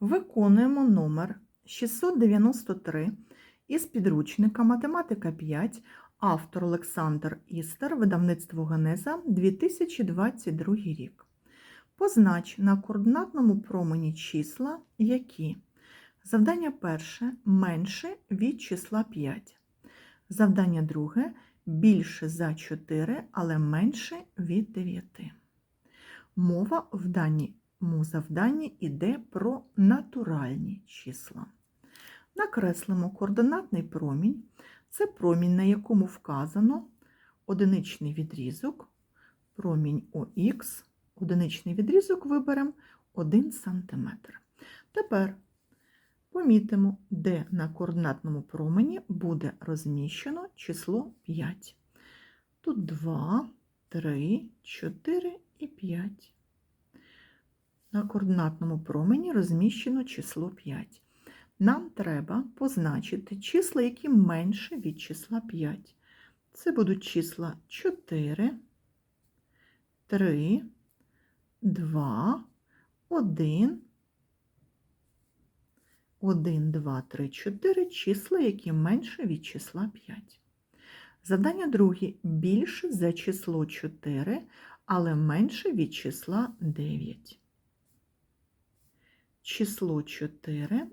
Виконуємо номер 693 із підручника Математика 5, автор Олександр Істер, видавництво Генеза, 2022 рік. Познач на координатному промені числа, які завдання перше менше від числа 5. Завдання друге більше за 4, але менше від 9. Мова в даному завданні йде про натуральні числа. Накреслимо координатний промінь. Це промінь, на якому вказано одиничний відрізок, промінь ОХ, одиничний відрізок виберемо 1 см. Тепер помітимо, де на координатному промені буде розміщено число 5. Тут 2, 3, 4 і 5. На координатному промені розміщено число 5. Нам треба позначити числа, які менше від числа 5. Це будуть числа 4, 3, 2, 1, 1, 2, 3, 4 числа, які менше від числа 5. Завдання друге більше за число 4, але менше від числа 9. Число 4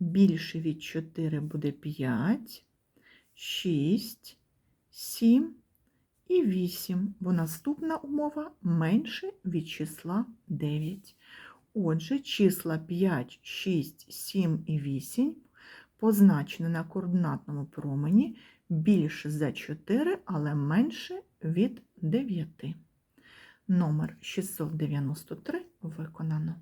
більше від 4 буде 5, 6, 7 і 8, бо наступна умова менше від числа 9. Отже, числа 5, 6, 7 і 8 позначені на координатному промені більше за 4, але менше від 9. Номер 693 виконано.